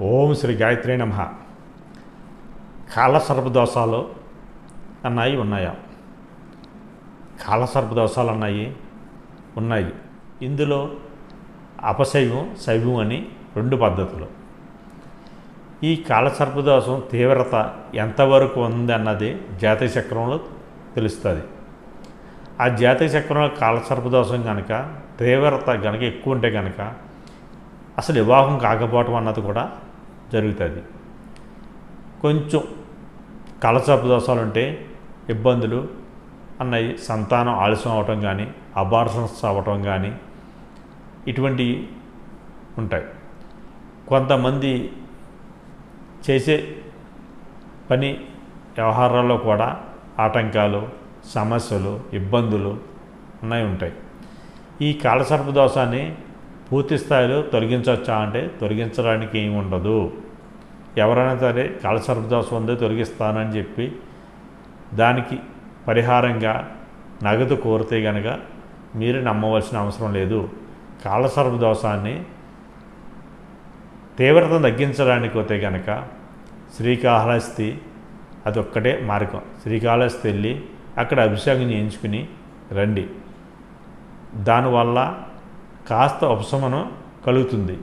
ఓం శ్రీ గాయత్రి నమ. కాలసర్పదోషాలు అన్నాయి ఉన్నాయా? కాలసర్పదోషాలు అన్నాయి ఉన్నాయి. ఇందులో అపశైవం శైవం అని రెండు పద్ధతులు. ఈ కాలసర్పదోషం తీవ్రత ఎంతవరకు ఉంది అన్నది జాతీయ చక్రంలో తెలుస్తుంది. ఆ జాతీయ చక్రంలో కాలసర్ప కనుక తీవ్రత కనుక ఎక్కువ ఉంటే కనుక అసలు వివాహం కాకపోవటం అన్నది కూడా జరుగుతుంది. కొంచెం కలచపు దోషాలు ఉంటే ఇబ్బందులు అన్నవి సంతానం ఆలస్యం అవటం కానీ అబార్షన్స్ అవ్వటం కానీ ఇటువంటివి ఉంటాయి. కొంతమంది చేసే పని వ్యవహారాల్లో కూడా ఆటంకాలు సమస్యలు ఇబ్బందులు ఉన్నాయి ఉంటాయి. ఈ కాలసర్ప దోషాన్ని పూర్తి స్థాయిలో తొలగించవచ్చా అంటే తొలగించడానికి ఏమి ఉండదు. ఎవరైనా సరే కాలసర్ప దోషం ఉందో తొలగిస్తానని చెప్పి దానికి పరిహారంగా నగదు కోరితే కనుక మీరు నమ్మవలసిన అవసరం లేదు. కాళ దోషాన్ని తీవ్రతను తగ్గించడానికి పోతే కనుక శ్రీకాళహస్తి అదొక్కటే మార్గం. శ్రీకాళహస్తి వెళ్ళి అక్కడ అభిషేకం చేయించుకుని రండి. దానివల్ల కాస్త ఉపశమనం కలుగుతుంది.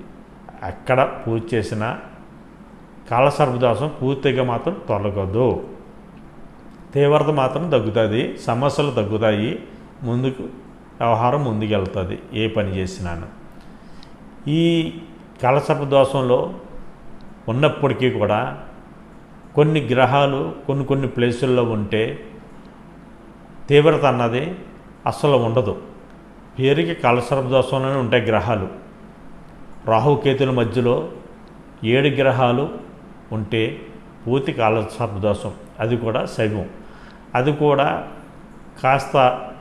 ఎక్కడ పూజ చేసినా కాలసర్పదోషం పూర్తిగా మాత్రం తొలగదు. తీవ్రత మాత్రం తగ్గుతుంది సమస్యలు తగ్గుతాయి ముందుకు వ్యవహారం ముందుకెళ్తుంది ఏ పని చేసినాను. ఈ కలసర్ప దోషంలో ఉన్నప్పటికీ కూడా కొన్ని గ్రహాలు కొన్ని కొన్ని ప్లేసుల్లో ఉంటే తీవ్రత అన్నది అస్సలు ఉండదు. పేరుకి కలసర్ప దోషంలోనే ఉంటాయి గ్రహాలు. రాహుకేతుల మధ్యలో ఏడు గ్రహాలు ఉంటే పూర్తి కాలసర్ప దోషం అది కూడా శైవం. అది కూడా కాస్త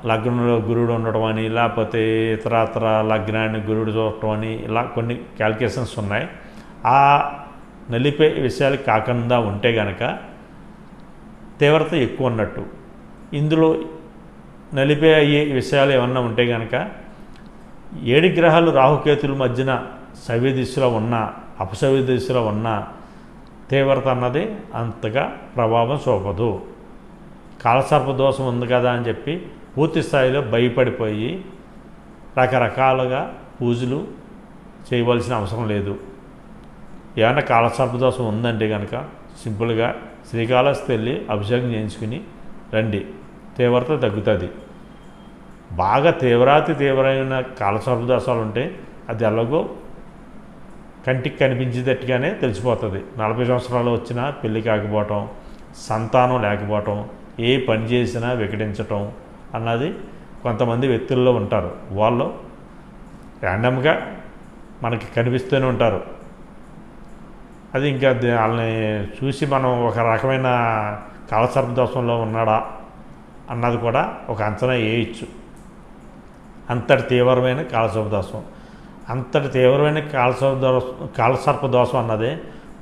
లగ్నంలో గురుడు ఉండటం అని లేకపోతే ఇతరత్ర లగ్నాన్ని గురుడు చూడటం అని ఇలా కొన్ని క్యాల్కులేషన్స్ ఉన్నాయి. ఆ నలిపే విషయాలు కాకుండా ఉంటే గనక తీవ్రత ఎక్కువ ఉన్నట్టు. ఇందులో నలిపే అయ్యే విషయాలు ఏమన్నా ఉంటే కనుక ఏడు గ్రహాలు రాహుకేతుల మధ్యన సవ్య దిశలో ఉన్న అపసవ్య దిశలో ఉన్నా తీవ్రత అన్నది అంతగా ప్రభావం చూపదు. కాలసర్ప దోషం ఉంది కదా అని చెప్పి పూర్తి స్థాయిలో భయపడిపోయి రకరకాలుగా పూజలు చేయవలసిన అవసరం లేదు. ఏమైనా కాలసర్ప దోషం ఉందంటే కనుక సింపుల్గా శ్రీకాళహస్తి వెళ్ళి అభిషేకం చేయించుకుని రండి. తీవ్రత తగ్గుతుంది. బాగా తీవ్రాతి తీవ్రమైన కాలసర్ప దోషాలు ఉంటే అది ఎలాగో కంటికి కనిపించేటట్టుగానే తెలిసిపోతుంది. నలభై సంవత్సరాలు వచ్చినా పెళ్ళి కాకపోవటం సంతానం లేకపోవటం ఏ పని చేసినా వికటించటం అన్నది కొంతమంది వ్యక్తుల్లో ఉంటారు. వాళ్ళు ర్యాండమ్గా మనకి కనిపిస్తూనే ఉంటారు. అది ఇంకా వాళ్ళని చూసి మనం ఒక రకమైన కాలసర్ప దోషంలో ఉన్నాడా? అన్నది కూడా ఒక అంచనా వేయచ్చు అంతటి తీవ్రమైన కాలసర్ప దోషం అంతటి తీవ్రమైన కాలసర్ప దోషం కాలసర్ప దోషం అన్నది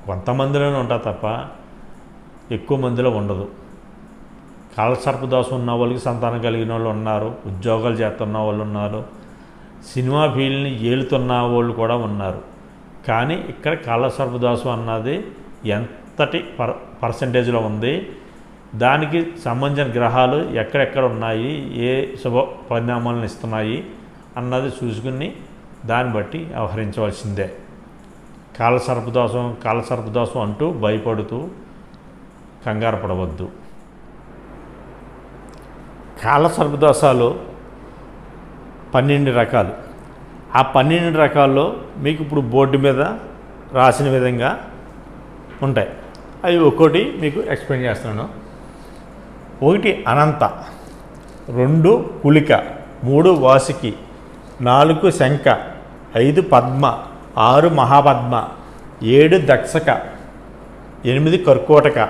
కొంతమందిలోనే ఉంటుంది తప్ప ఎక్కువ మందిలో ఉండదు. కాలసర్ప దోషం ఉన్న వాళ్ళకి సంతానం కలిగిన వాళ్ళు ఉన్నారు ఉద్యోగాలు చేస్తున్న వాళ్ళు ఉన్నారు సినిమా ఫీల్డ్ని ఏలుతున్న వాళ్ళు కూడా ఉన్నారు. కానీ ఇక్కడ కాలసర్ప దోషం అన్నది ఎంతటి పర్ పర్సంటేజ్లో ఉంది? దానికి సంబంధించిన గ్రహాలు ఎక్కడెక్కడ ఉన్నాయి ఏ శుభ పరిణామాలను ఇస్తున్నాయి అన్నది చూసుకుని దాన్ని బట్టి వ్యవహరించవలసిందే. కాలసర్పదోషం కాలసర్పదోషం అంటూ భయపడుతూ కంగారు పడవద్దు. కాలసర్పదోషాలు పన్నెండు రకాలు. ఆ పన్నెండు రకాల్లో మీకు ఇప్పుడు బోర్డు మీద రాసిన విధంగా ఉంటాయి. అవి ఒక్కోటి మీకు ఎక్స్ప్లెయిన్ చేస్తున్నాను. ఒకటి అనంత రెండు కులిక మూడు వాసుకి నాలుగు శంఖ ఐదు పద్మ ఆరు మహాపద్మ ఏడు దక్షక ఎనిమిది కర్కోటక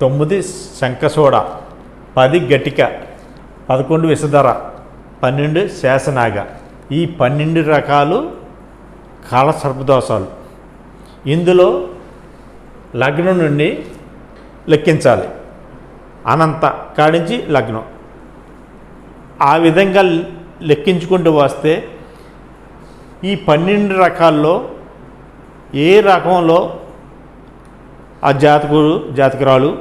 తొమ్మిది శంఖసోడ పది గటిక పదకొండు విషధర పన్నెండు శేషనాగ. ఈ పన్నెండు రకాలు కాల సర్పదోషాలు. ఇందులో లగ్నం నుండి లెక్కించాలి. అనంత కాడించి లగ్నం. ఆ విధంగా లెక్కించుకుంటూ వస్తే ఈ పన్నెండు రకాల్లో ఏ రకంలో ఆ జాతకుడు జాతకురాలు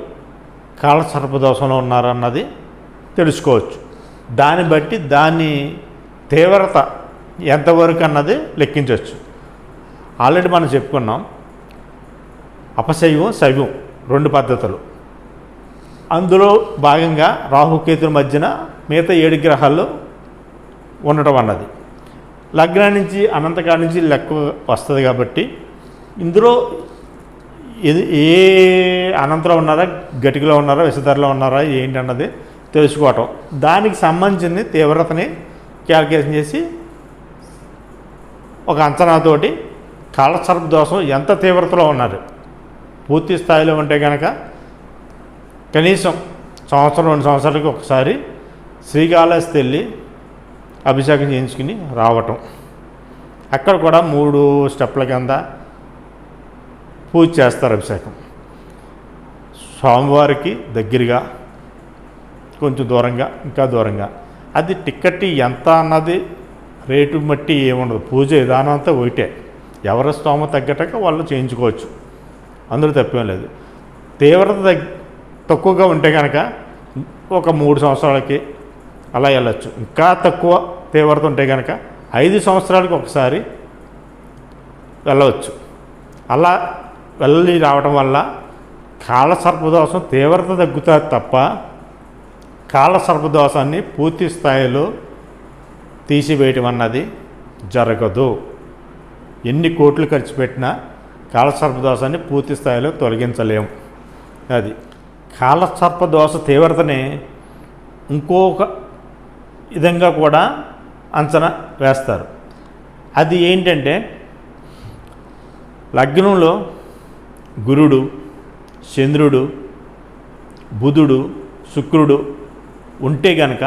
కాలసర్పదోషంలో ఉన్నారన్నది తెలుసుకోవచ్చు. దాన్ని బట్టి దాని తీవ్రత ఎంతవరకు అన్నది లెక్కించవచ్చు. ఆల్రెడీ మనం చెప్పుకున్నాం. అపశైవం శైవం రెండు పద్ధతులు. అందులో భాగంగా రాహుకేతుల మధ్యన మిగతా ఏడు గ్రహాల్లో ఉండటం అన్నది. లగ్నం నుంచి అనంతకాల నుంచి లెక్క వస్తుంది కాబట్టి ఇందులో ఏ అనంతరం ఉన్నారా గటికలో ఉన్నారా విషధరలో ఉన్నారా ఏంటి అన్నది తెలుసుకోవటం. దానికి సంబంధించిన తీవ్రతని క్యాల్కులేషన్ చేసి ఒక అంచనాతోటి కాలసర్ప దోషం ఎంత తీవ్రతలో ఉన్నారు? పూర్తి స్థాయిలో ఉంటే కనుక కనీసం సంవత్సరం రెండు సంవత్సరాలకి ఒకసారి శ్రీకాళహస్తి వెళ్ళి అభిషేకం చేయించుకుని రావటం. అక్కడ కూడా మూడు స్టెప్ల కింద పూజ చేస్తారు అభిషేకం. స్వామివారికి దగ్గరగా కొంచెం దూరంగా ఇంకా దూరంగా. అది టికెట్ ఎంత అన్నది రేటు బట్టి ఏముండదు. పూజ విధానం అంతా ఒకటే. ఎవరి స్తోమ తగ్గటక వాళ్ళు చేయించుకోవచ్చు. అందులో తప్పేం లేదు. తీవ్రత తగ్గ తక్కువగా ఉంటే కనుక ఒక మూడు సంవత్సరాలకి అలా వెళ్ళచ్చు. ఇంకా తక్కువ తీవ్రత ఉంటే కనుక ఐదు సంవత్సరాలకి ఒకసారి వెళ్ళవచ్చు. అలా వెళ్ళి రావడం వల్ల కాళ్ళ సర్పదోషం తీవ్రత తగ్గుతుంది తప్ప కాళ్ళ సర్పదోషాన్ని పూర్తి స్థాయిలో తీసివేయటం అన్నది జరగదు. ఎన్ని కోట్లు ఖర్చు పెట్టినా కాలసర్పదోషాన్ని పూర్తి స్థాయిలో తొలగించలేము అది. కాలసర్పదోష తీవ్రతని ఇంకొక విధంగా కూడా అంచనా వేస్తారు. అది ఏంటంటే లగ్నంలో గురుడు చంద్రుడు బుధుడు శుక్రుడు ఉంటే గనక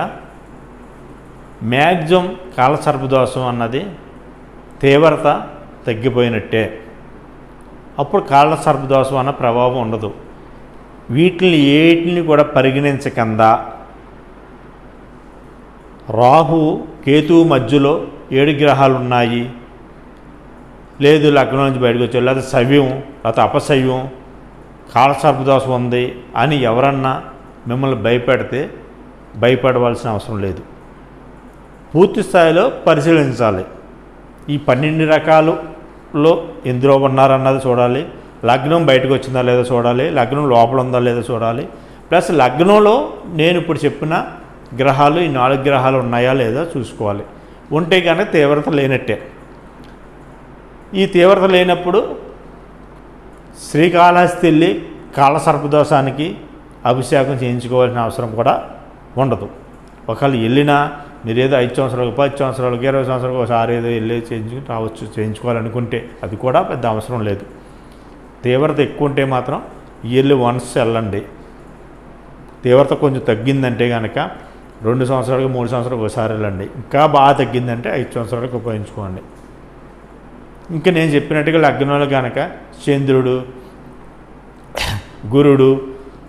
మ్యాక్సిమం కాలసర్పదోషం అన్నది తీవ్రత తగ్గిపోయినట్టే. అప్పుడు కాళ్ళ సర్పదోషం అన్న ప్రభావం ఉండదు. వీటిని ఏటిని కూడా పరిగణించకుండా రాహు కేతువు మధ్యలో ఏడు గ్రహాలు ఉన్నాయి లేదు లగ్నం నుంచి బయటకు వచ్చారు లేదా సవ్యం లేకపోతే అపశవ్యం కాలసర్పదోషం ఉంది అని ఎవరన్నా మిమ్మల్ని భయపెడితే భయపడవలసిన అవసరం లేదు. పూర్తి స్థాయిలో పరిశీలించాలి. ఈ పన్నెండు రకాలలో ఎందులో ఉన్నారన్నది చూడాలి. లగ్నం బయటకు వచ్చిందా లేదో చూడాలి లగ్నం లోపల ఉందా లేదో చూడాలి. ప్లస్ లగ్నంలో నేను ఇప్పుడు చెప్పిన గ్రహాలు ఈ నాలుగు గ్రహాలు ఉన్నాయా లేదో చూసుకోవాలి. ఉంటే కానీ తీవ్రత లేనట్టే. ఈ తీవ్రత లేనప్పుడు శ్రీకాళహస్తి వెళ్ళి కాళసర్పదోషానికి అభిషేకం చేయించుకోవాల్సిన అవసరం కూడా ఉండదు. ఒకవేళ వెళ్ళినా మీరు ఏదో ఐదు సంవత్సరాలకు పది సంవత్సరాలకు ఇరవై సంవత్సరాలకు ఒకసారి ఏదో వెళ్ళి చేయించుకుని రావచ్చు చేయించుకోవాలనుకుంటే అది కూడా పెద్ద అవసరం లేదు. తీవ్రత ఎక్కువ ఉంటే మాత్రం ఇయర్లీ వన్స్ వెళ్ళండి. తీవ్రత కొంచెం తగ్గిందంటే కనుక రెండు సంవత్సరాలకు మూడు సంవత్సరాలకు ఒకసారి వెళ్ళండి. ఇంకా బాగా తగ్గిందంటే ఐదు సంవత్సరాలకు ఉపయోగించుకోండి. ఇంకా నేను చెప్పినట్టుగా లగ్నంలో కనుక చంద్రుడు గురుడు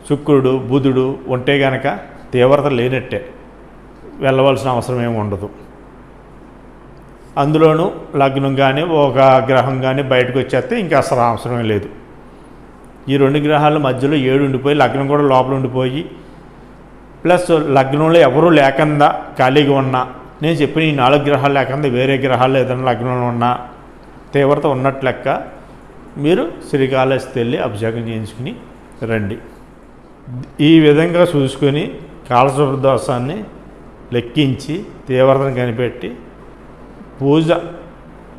శుక్రుడు బుధుడు ఉంటే కనుక తీవ్రత లేనట్టే. వెళ్ళవలసిన అవసరం ఏమి ఉండదు. అందులోనూ లగ్నం కానీ ఒక గ్రహం కానీ బయటకు వచ్చేస్తే ఇంకా అసలు అవసరమే లేదు. ఈ రెండు గ్రహాల మధ్యలో ఏడు ఉండిపోయి లగ్నం కూడా లోపల ఉండిపోయి ప్లస్ లగ్నంలో ఎవరూ లేకుండా ఖాళీగా ఉన్నా నేను చెప్పిన ఈ నాలుగు గ్రహాలు లేకుండా వేరే గ్రహాలు ఏదైనా లగ్నంలో ఉన్నా తీవ్రత ఉన్నట్లు లెక్క మీరు శ్రీకాళహస్తి వెళ్ళి అభిషేకం చేయించుకుని రండి. ఈ విధంగా చూసుకొని కాలసూర దోషాన్ని లెక్కించి తీవ్రతను కనిపెట్టి పూజ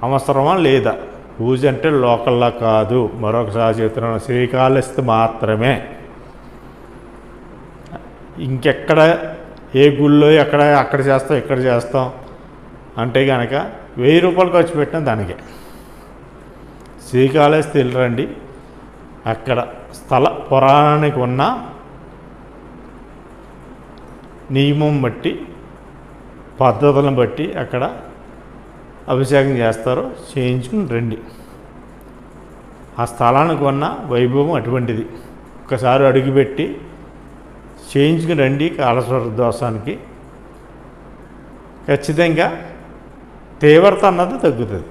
అవసరమా లేదా పూజ అంటే లోకల్లా కాదు. మరొకసారి చెప్తున్నాను శ్రీకాళహస్తి మాత్రమే. ఇంకెక్కడ ఏ గుళ్ళో ఎక్కడ అక్కడ చేస్తాం ఇక్కడ చేస్తాం అంటే కనుక వెయ్యి రూపాయలు ఖర్చు పెట్టిన దానికే. శ్రీకాళహస్తి వెళ్ళరండి. అక్కడ స్థల పురాణానికి ఉన్న నియమం బట్టి పద్ధతులను బట్టి అక్కడ అభిషేకం చేస్తారో చేయించుకుని రండి. ఆ స్థలానికి ఉన్న వైభవం అటువంటిది. ఒకసారి అడుగుపెట్టి చేయించుకుని రండి కాళేశ్వర దోషానికి ఖచ్చితంగా తీవ్రత అన్నది తగ్గుతుంది.